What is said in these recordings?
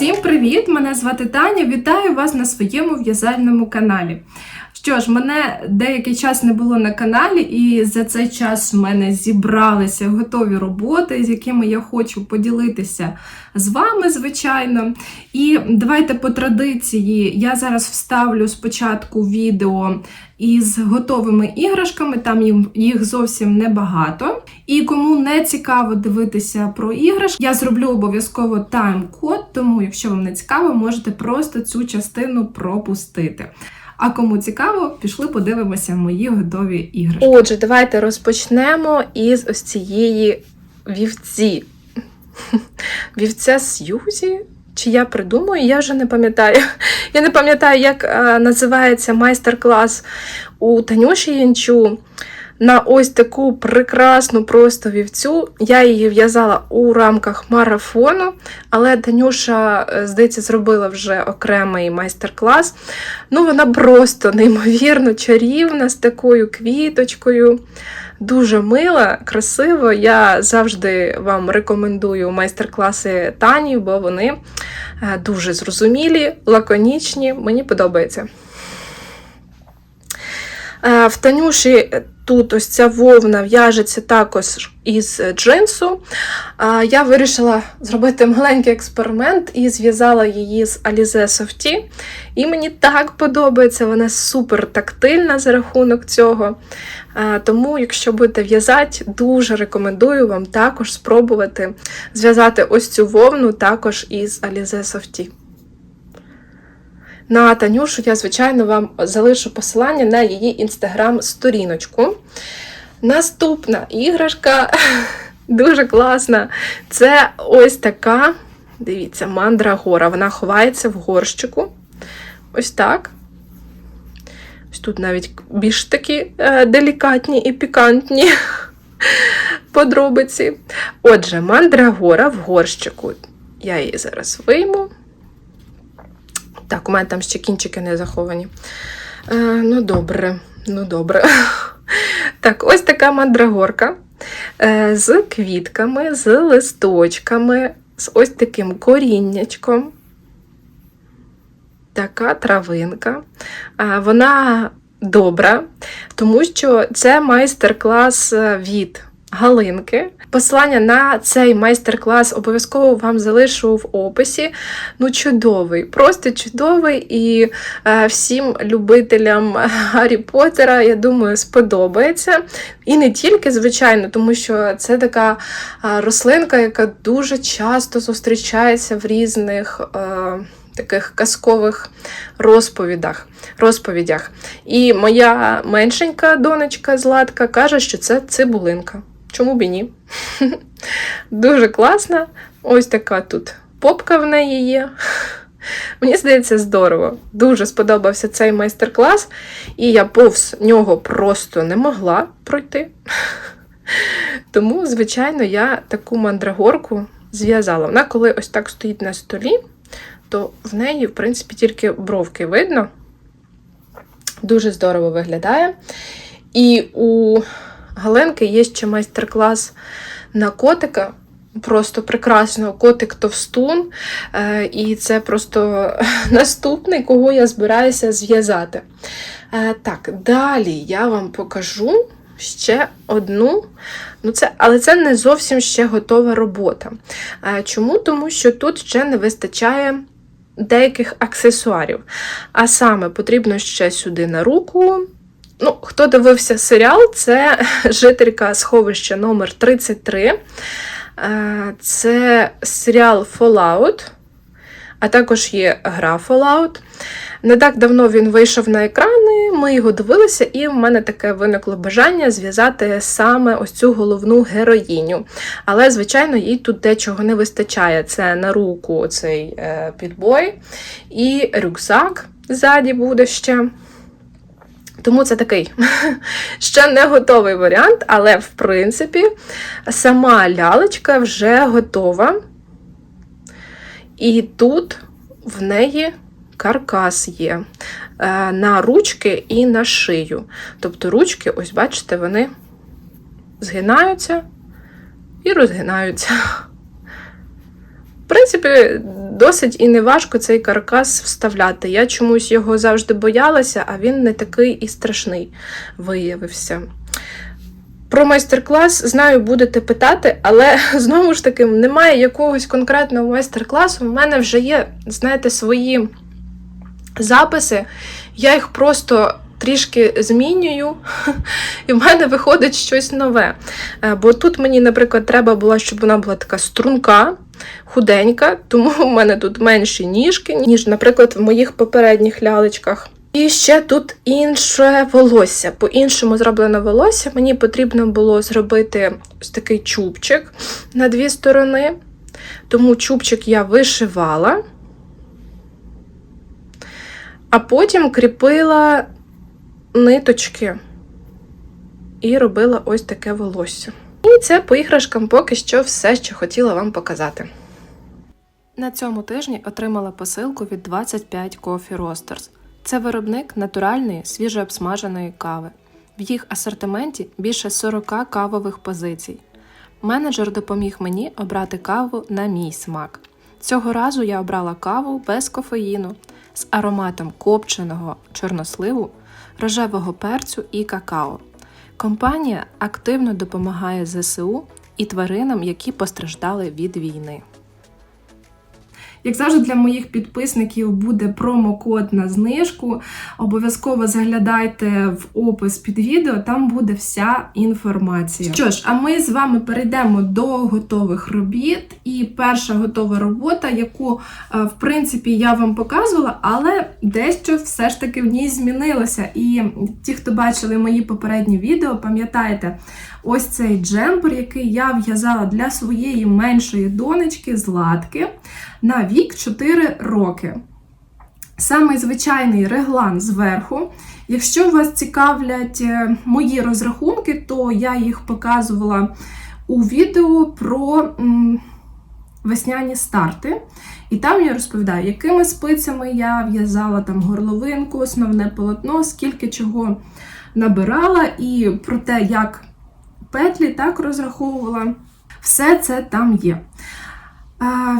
Всім привіт! Мене звати Таня. Вітаю вас на своєму в'язальному каналі. Що ж, мене деякий час не було на каналі, і за цей час в мене зібралися готові роботи, з якими я хочу поділитися з вами, звичайно. І давайте по традиції я зараз вставлю спочатку відео із готовими іграшками, там їх зовсім небагато. І кому не цікаво дивитися про іграшки, я зроблю обов'язково тайм-код, тому якщо вам не цікаво, можете просто цю частину пропустити. А кому цікаво, пішли подивимося мої готові іграшки. Отже, давайте розпочнемо із ось цієї вівці. Вівця Сьюзі. Чи я придумаю, я вже не пам'ятаю. Я не пам'ятаю, як е, називається майстер-клас у Танюші Янчу на ось таку прекрасну просто вівцю. Я її в'язала у рамках марафону, але Танюша, е, здається, зробила вже окремий майстер-клас. Ну, вона просто неймовірно чарівна з такою квіточкою. Дуже мила, красиво. Я завжди вам рекомендую майстер-класи Тані, бо вони е, дуже зрозумілі, лаконічні. Мені подобається. Е, В Танюші тут ось ця вовна в'яжеться також із джинсу. Я вирішила зробити маленький експеримент і зв'язала її з Alize Softy. І мені так подобається, вона супер тактильна за рахунок цього. Тому, якщо будете в'язати, дуже рекомендую вам також спробувати зв'язати ось цю вовну також із Alize Softy. На Танюшу я, звичайно, вам залишу посилання на її інстаграм-сторіночку. Наступна іграшка дуже класна. Це ось така, дивіться, мандрагора. Вона ховається в горщику. Ось так. Ось тут навіть більш такі е, делікатні і пікантні подробиці. Отже, мандрагора в горщику. Я її зараз вийму. Так, у мене там ще кінчики не заховані. Е, ну, добре, ну добре. Так, ось така мандрагорка е, з квітками, з листочками, з ось таким коріннячком. Така травинка. Е, вона добра, тому що це майстер-клас е, від Галинки. Посилання на цей майстер-клас обов'язково вам залишу в описі. Ну, чудовий, просто чудовий. І е, всім любителям Гаррі Поттера, я думаю, сподобається. І не тільки, звичайно, тому що це така е, рослинка, яка дуже часто зустрічається в різних. Е, Таких казкових розповідах. розповідях. І моя меншенька донечка Златка каже, що це цибулинка. Чому б і ні? Дуже класна. Ось така тут попка в неї є. Мені здається, здорово. Дуже сподобався цей майстер-клас, і я повз нього просто не могла пройти. Тому, звичайно, я таку мандрагорку зв'язала. Вона, коли ось так стоїть на столі, то в неї, в принципі, тільки бровки видно. Дуже здорово виглядає. І у Галенки є ще майстер-клас на котика. Просто прекрасно, котик товстун. Е, І це просто наступний, кого я збираюся зв'язати. Е, Так, далі я вам покажу ще одну. Ну це, Але це не зовсім ще готова робота. Е, Чому? Тому що тут ще не вистачає деяких аксесуарів. А саме потрібно ще сюди на руку. Ну, Хто дивився серіал, це жителька сховища номер 33 Е, Це серіал Fallout, а також є гра Fallout. Не так давно він вийшов на екрани, ми його дивилися, і в мене таке виникло бажання зв'язати саме ось цю головну героїню. Але, звичайно, їй тут дечого не вистачає. Це на руку цей е, підбой, і рюкзак ззаді буде ще. Тому це такий ще не готовий варіант, але, в принципі, сама лялечка вже готова. І тут в неї каркас є е, на ручки і на шию. Тобто ручки, ось бачите, вони згинаються і розгинаються. В принципі, досить і неважко цей каркас вставляти. Я чомусь його завжди боялася, а він не такий і страшний виявився. Про майстер-клас знаю, будете питати, але знову ж таки немає якогось конкретного майстер-класу. У мене вже є, знаєте, свої записи. Я їх просто трішки змінюю, і в мене виходить щось нове. Е, Бо тут мені, наприклад, треба було, щоб вона була така струнка, худенька, тому в мене тут менші ніжки, ніж, наприклад, в моїх попередніх лялечках. І ще тут інше волосся. По-іншому зроблене волосся. Мені потрібно було зробити ось такий чубчик на дві сторони. Тому чубчик я вишивала, а потім кріпила ниточки і робила ось таке волосся. І це по іграшкам поки що все, що хотіла вам показати. На цьому тижні отримала посилку від 25 Coffee Roasters. Це виробник натуральної свіжообсмаженої кави. В їх асортименті більше 40 кавових позицій. Менеджер допоміг мені обрати каву на мій смак. Цього разу я обрала каву без кофеїну з ароматом копченого чорносливу, рожевого перцю і какао. Компанія активно допомагає ЗСУ і тваринам, які постраждали від війни. Як завжди, для моїх підписників буде промокод на знижку. Обов'язково заглядайте в опис під відео, там буде вся інформація. Що ж, а ми з вами перейдемо до готових робіт. І перша готова робота, яку, е, в принципі, я вам показувала, але дещо все ж таки в ній змінилося. І ті, хто бачили мої попередні відео, пам'ятаєте, ось цей джемпер, який я в'язала для своєї меншої донечки Златки на вік 4 роки. Самий звичайний реглан зверху. Якщо вас цікавлять е, мої розрахунки, то я їх показувала у відео про весняні старти. І там я розповідаю, якими спицями я в'язала там горловинку, основне полотно, скільки чого набирала, і про те, як петлі так розраховувала. Все це там є.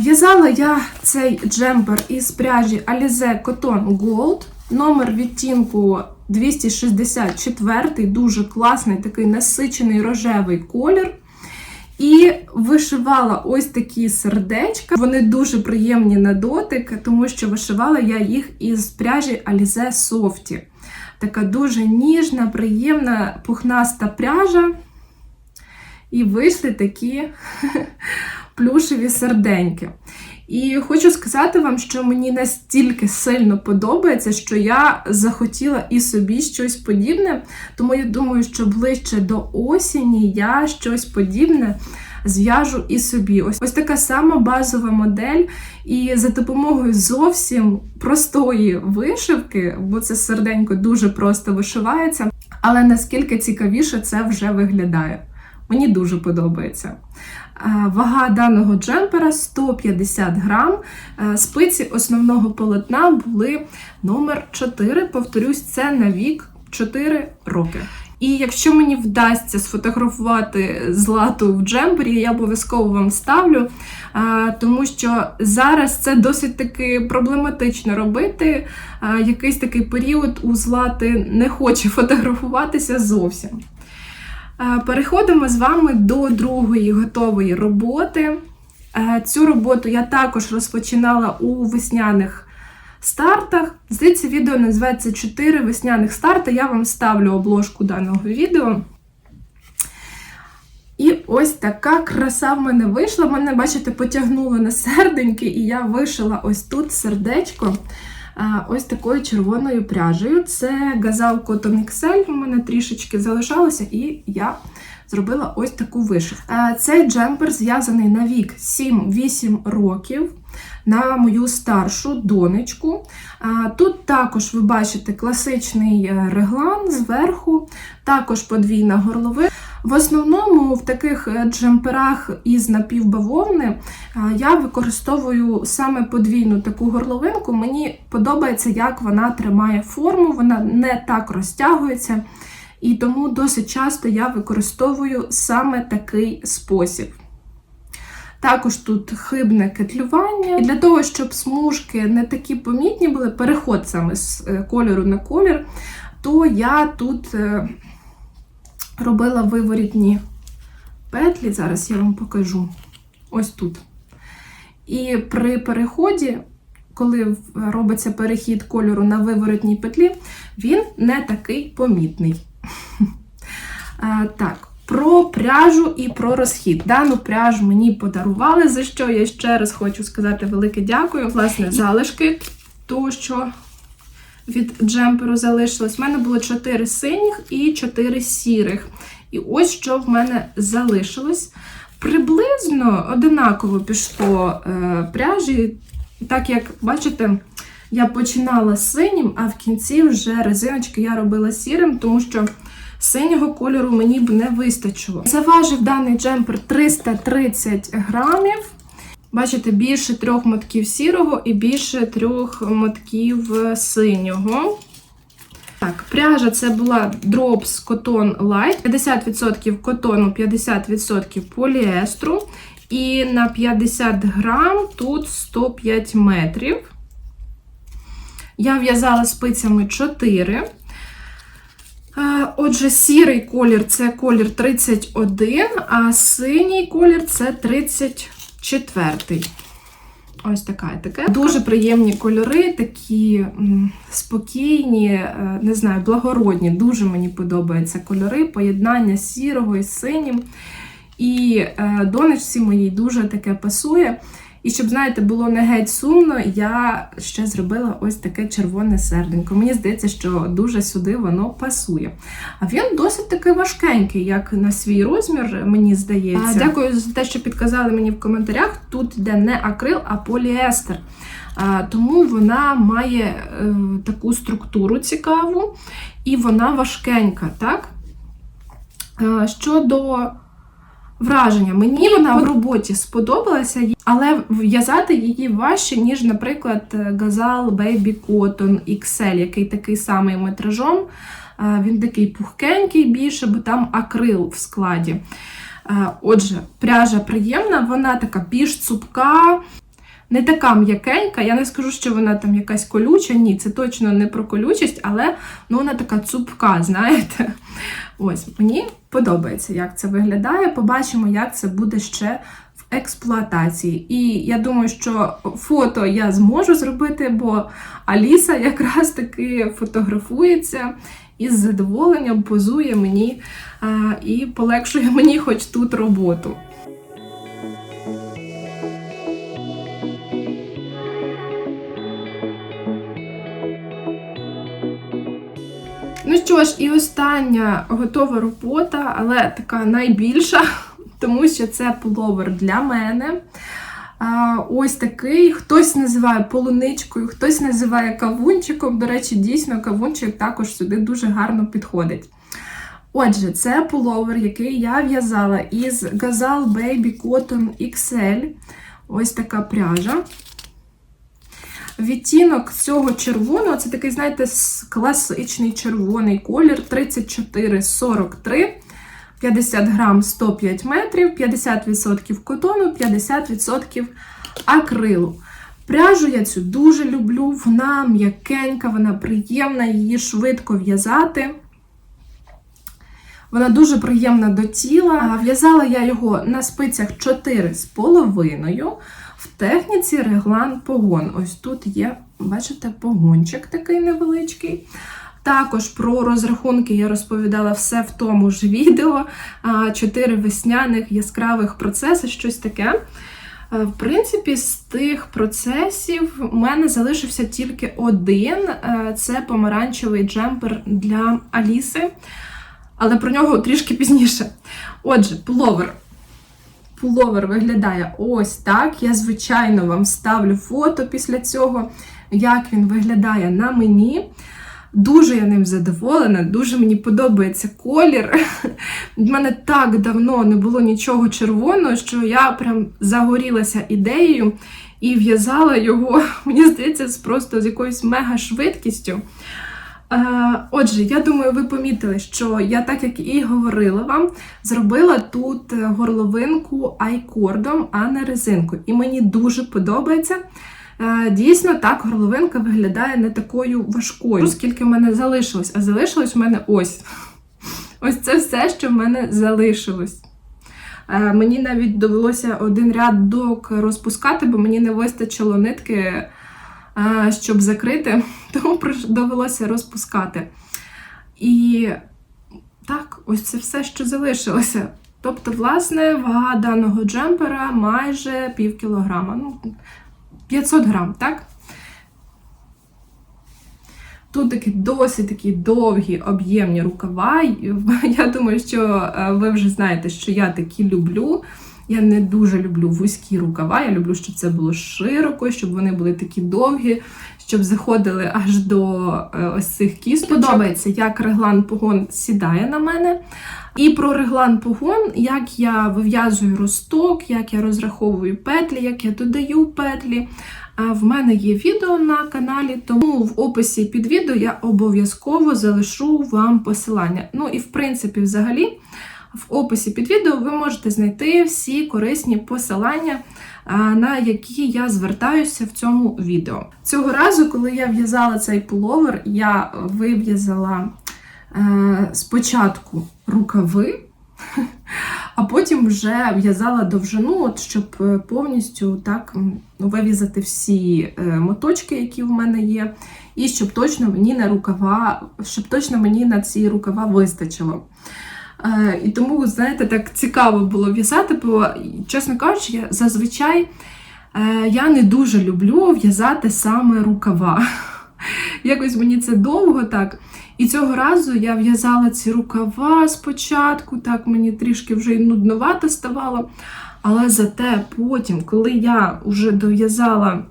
В'язала я цей джемпер із пряжі Alize Cotton Gold. Номер відтінку 264, дуже класний, такий насичений рожевий колір. І вишивала ось такі сердечка. Вони дуже приємні на дотик, тому що вишивала я їх із пряжі Alize Softy. Така дуже ніжна, приємна, пухнаста пряжа. І вийшли такі плюшеві серденьки. І хочу сказати вам, що мені настільки сильно подобається, що я захотіла і собі щось подібне. Тому я думаю, що ближче до осені я щось подібне зв'яжу і собі. Ось ось така сама базова модель. І за допомогою зовсім простої вишивки, бо це серденько дуже просто вишивається, але наскільки цікавіше це вже виглядає. Мені дуже подобається. Вага даного джемпера 150 грам. Спиці основного полотна були номер 4. Повторюсь, це на вік 4 роки. І якщо мені вдасться сфотографувати злату в джемпері, я обов'язково вам ставлю, тому що зараз це досить таки проблематично робити. Якийсь такий період у злати не хоче фотографуватися зовсім. Е, переходимо з вами до другої готової роботи. Е, цю роботу я також розпочинала у весняних стартах. Здається, відео називається 4 весняних старти. Я вам ставлю обложку даного відео. І ось така краса в мене вийшла. Мене, бачите, потягнуло на серденьки, і я вишила ось тут сердечко ось такою червоною пряжею. Це Газал Cotton XL, у мене трішечки залишалося, і я зробила ось таку вишивку. Цей джемпер зв'язаний на вік 7-8 років. На мою старшу донечку. Тут також ви бачите класичний е, реглан зверху, також подвійна горловина. В основному в таких е, джемперах із напівбавовни е, я використовую саме подвійну таку горловинку. Мені подобається, як вона тримає форму, вона не так розтягується. І тому досить часто я використовую саме такий спосіб. Також тут хибне кетлювання. І для того, щоб смужки не такі помітні були, переход саме з е, кольору на колір, то я тут робила виворітні петлі. Зараз я вам покажу. Ось тут. І при переході, коли робиться перехід кольору на виворотній петлі, він не такий помітний. Так, про пряжу і про розхід. Дану пряжу мені подарували, за що я ще раз хочу сказати велике дякую. Власне, залишки, того, що від джемперу залишилось. У мене було 4 синіх і 4 сірих. І ось що в мене залишилось. Приблизно одинаково пішло е, пряжі, так як бачите, я починала з синім, а в кінці вже резиночки я робила сірим, тому що синього кольору мені б не вистачило. Заважив даний джемпер 330 грамів. Бачите, більше трьох мотків сірого і більше трьох мотків синього. Так, пряжа це була Drops Cotton Light, 50% котону, 50% поліестру. І на 50 грам тут 105 метрів. Я в'язала спицями 4. Е, Отже, сірий колір це колір 31, а синій колір це 34. Ось така етикетка. Дуже приємні кольори, такі спокійні, е, не знаю, благородні. Дуже мені подобаються кольори, поєднання сірого і синім. І е, донечці моїй дуже таке пасує. І щоб, знаєте, було не геть сумно, я ще зробила ось таке червоне серденько. Мені здається, що дуже сюди воно пасує. А він досить таки важкенький, як на свій розмір, мені здається. А, дякую за те, що підказали мені в коментарях. Тут йде не акрил, а поліестер. А, тому вона має е, таку структуру цікаву, і вона важкенька, так? А, щодо враження. Мені вона в роботі сподобалася, але в'язати її важче, ніж, наприклад, Gazal Baby Cotton XL, який такий самий метражом. Е, Він такий пухкенький більше, бо там акрил в складі. Е, Отже, пряжа приємна, вона така більш цупка. Не така м'якенька, я не скажу, що вона там якась колюча, ні, це точно не про колючість, але ну, вона така цупка, знаєте. Ось, мені подобається, як це виглядає. Побачимо, як це буде ще в експлуатації. І я думаю, що фото я зможу зробити, бо Аліса якраз таки фотографується і з задоволенням позує мені а, і полегшує мені хоч тут роботу. Що ж, і остання готова робота, але така найбільша, тому що це пуловер для мене. Ось такий. Хтось називає полуничкою, хтось називає кавунчиком. До речі, дійсно, кавунчик також сюди дуже гарно підходить. Отже, це пуловер, який я в'язала із Gazal Baby Cotton XL. Ось така пряжа. Відтінок цього червоного, це такий, знаєте, класичний червоний колір 34-43, 50 грам 105 метрів, 50% котону, 50% акрилу. Пряжу я цю дуже люблю, вона м'якенька, вона приємна, її швидко в'язати. Вона дуже приємна до тіла. В'язала я його на спицях 4,5. В техніці реглан погон. Ось тут є, бачите, погончик такий невеличкий. Також про розрахунки я розповідала все в тому ж відео. Чотири весняних яскравих процеси, щось таке. В принципі, з тих процесів у мене залишився тільки один це помаранчевий джемпер для Аліси, але про нього трішки пізніше. Отже, пуловер. Пуловер виглядає ось так. Я, звичайно, вам ставлю фото після цього, як він виглядає на мені. Дуже я ним задоволена, дуже мені подобається колір. Від мене так давно не було нічого червоного, що я прям загорілася ідеєю і в'язала його, мені здається, просто з якоюсь мега швидкістю. Е, Отже, я думаю, ви помітили, що я, так як і говорила вам, зробила тут е, горловинку айкордом, а не резинкою. І мені дуже подобається. Е, Дійсно, так горловинка виглядає не такою важкою, скільки в мене залишилось. А залишилось в мене ось. Ось це все, що в мене залишилось. Мені навіть довелося один рядок розпускати, бо мені не вистачило нитки, щоб закрити, тому довелося розпускати. І так, ось це все, що залишилося. Тобто, власне, вага даного джемпера майже пів кілограма. Ну, 500 грам, так? Тут такі досить такі довгі об'ємні рукава. Я думаю, що е, ви вже знаєте, що я такі люблю. Я не дуже люблю вузькі рукава. Я люблю, щоб це було широко, щоб вони були такі довгі, щоб заходили аж до е, ось цих кісточок. Подобається, як реглан погон сідає на мене. І про реглан погон, як я вив'язую росток, як я розраховую петлі, як я додаю петлі. А В мене є відео на каналі, тому в описі під відео я обов'язково залишу вам посилання. Ну і в принципі, взагалі, в описі під відео ви можете знайти всі корисні посилання, на які я звертаюся в цьому відео. Цього разу, коли я в'язала цей пуловер, я вив'язала е, спочатку рукави, а потім вже в'язала довжину, от, щоб повністю так м, вив'язати всі е, моточки, які в мене є, і щоб точно мені на рукава, щоб точно мені на ці рукава вистачило. Е, І тому, знаєте, так цікаво було в'язати, бо, чесно кажучи, я зазвичай е, я не дуже люблю в'язати саме рукава. Якось мені це довго так. І цього разу я в'язала ці рукава спочатку, так мені трішки вже й нудновато ставало. Але зате потім, коли я вже дов'язала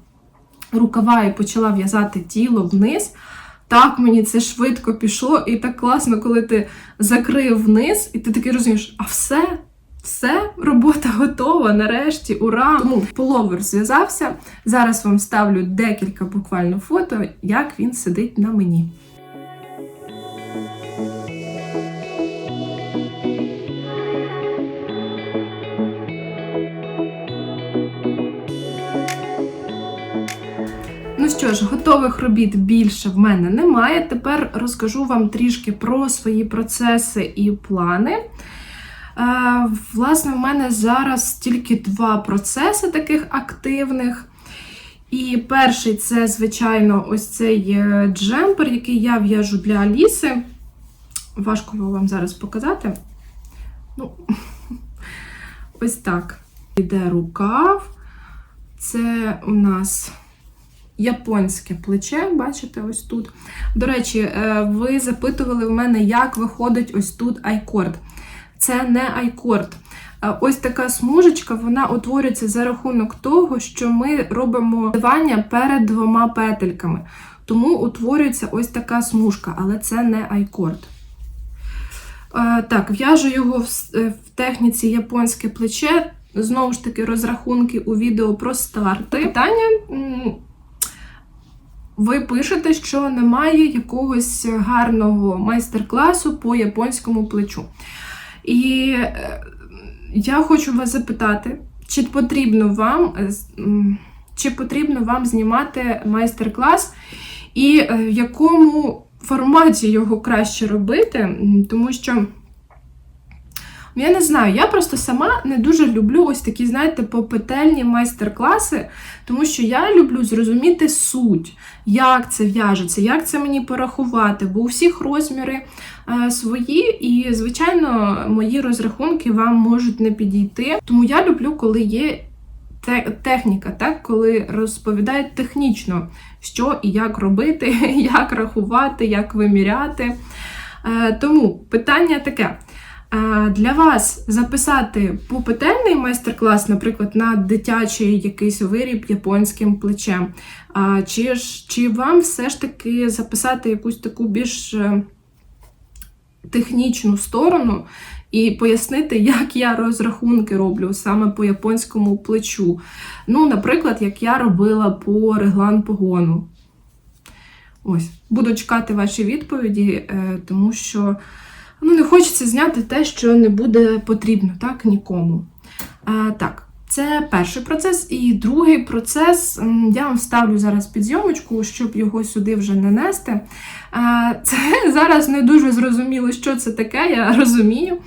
рукава і почала в'язати тіло вниз, так мені це швидко пішло, і так класно, коли ти закрив вниз, і ти такий розумієш, а все, все, робота готова, нарешті, ура! Тому половер зв'язався. Зараз вам ставлю декілька буквально фото, як він сидить на мені. Що ж, готових робіт більше в мене немає. Тепер розкажу вам трішки про свої процеси і плани. Е, Власне, в мене зараз тільки два процеси таких активних. І перший це, звичайно, ось цей е, джемпер, який я в'яжу для Аліси. Важко його вам зараз показати. Ну, ось так. Іде рукав. Це у нас японське плече, бачите, ось тут. До речі, е, ви запитували в мене, як виходить ось тут айкорд. Це не айкорд. Е, Ось така смужечка, вона утворюється за рахунок того, що ми робимо вдивання перед двома петельками. Тому утворюється ось така смужка, але це не айкорд. Е, Так, в'яжу його в техніці японське плече. Знову ж таки, розрахунки у відео про старти. Питання. Ви пишете, що немає якогось гарного майстер-класу по японському плечу. І е, я хочу вас запитати, чи потрібно вам, е, чи потрібно вам знімати майстер-клас, і е, в якому форматі його краще робити, тому що. Ну, Я не знаю, я просто сама не дуже люблю ось такі, знаєте, попетельні майстер-класи, тому що я люблю зрозуміти суть, як це в'яжеться, як це мені порахувати, бо у всіх розміри е, свої, і, звичайно, мої розрахунки вам можуть не підійти. Тому я люблю, коли є те- техніка, так, коли розповідають технічно, що і як робити, як рахувати, як виміряти. Е, Тому питання таке. Для вас записати попетельний майстер-клас, наприклад, на дитячий якийсь виріб японським плечем. Чи, ж, чи вам все ж таки записати якусь таку більш е, технічну сторону і пояснити, як я розрахунки роблю саме по японському плечу? Ну, наприклад, як я робила по реглан погону. Ось, буду чекати ваші відповіді, е, тому що ну, не хочеться зняти те, що не буде потрібно, так, нікому. Е, так, це перший процес. І другий процес я вам вставлю зараз під зйомочку, щоб його сюди вже нанести. Е, Це зараз не дуже зрозуміло, що це таке, я розумію.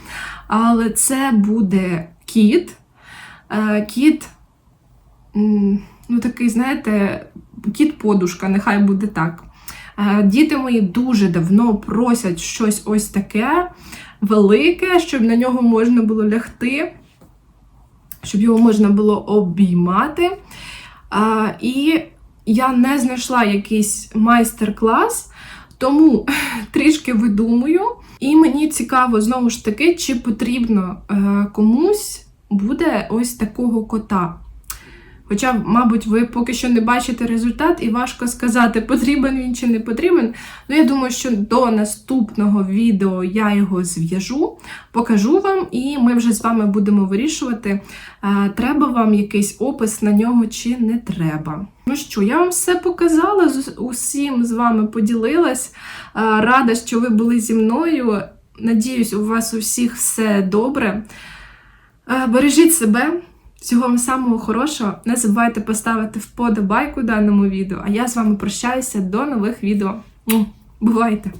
Але це буде кіт. Е, Кіт, ну такий, знаєте, кіт-подушка, нехай буде так. Е, Діти мої дуже давно просять щось ось таке велике, щоб на нього можна було лягти, щоб його можна було обіймати. І я не знайшла якийсь майстер-клас, тому трішки видумую. І мені цікаво, знову ж таки, чи потрібно е, комусь буде ось такого кота. Хоча, мабуть, ви поки що не бачите результат, і важко сказати, потрібен він чи не потрібен. Ну, я думаю, що до наступного відео я його зв'яжу, покажу вам, і ми вже з вами будемо вирішувати, е, треба вам якийсь опис на нього чи не треба. Ну що, я вам все показала, з усім з вами поділилась. Е, Рада, що ви були зі мною. Надіюсь, у вас у всіх все добре. Е, Бережіть себе. Всього вам самого хорошого. Не забувайте поставити вподобайку даному відео. А я з вами прощаюся до нових відео. Бувайте!